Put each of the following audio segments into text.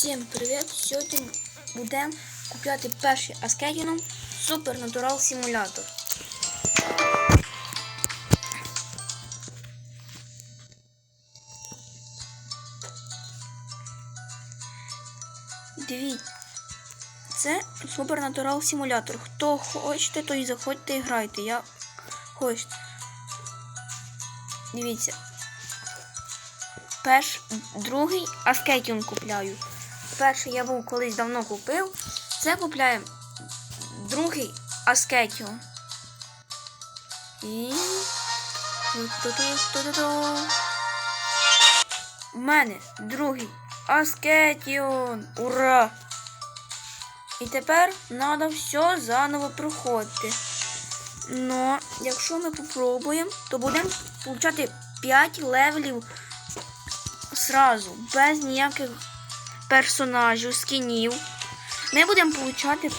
Всім привіт! Сьогодні будемо купляти перший Аскедіном Super Natural Simulator. Дивіться, це Super Natural Simulator. Хто хочете, то і заходьте і грайте. Я хочу. Дивіться. Перш, другий Аскетіон купляю. Перший я був колись давно купив. Це купляємо другий Аскетіон. І. У мене другий Аскетіон. Ура! І тепер треба все заново проходити. Но якщо ми попробуємо, то будемо получати 5 левелів сразу, без ніяких персонажів, скінів. Ми будемо получати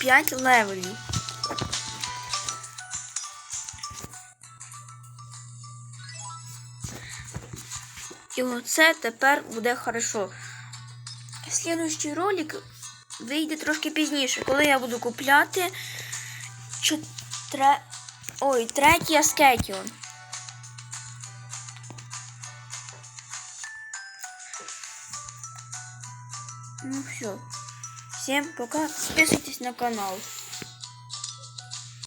5 левелів. І оце тепер буде хорошо. Слідуючий ролик вийде трошки пізніше, коли я буду купляти чотре... Ой, третій аскетіон. Ну все. Всем пока. Подписывайтесь на канал.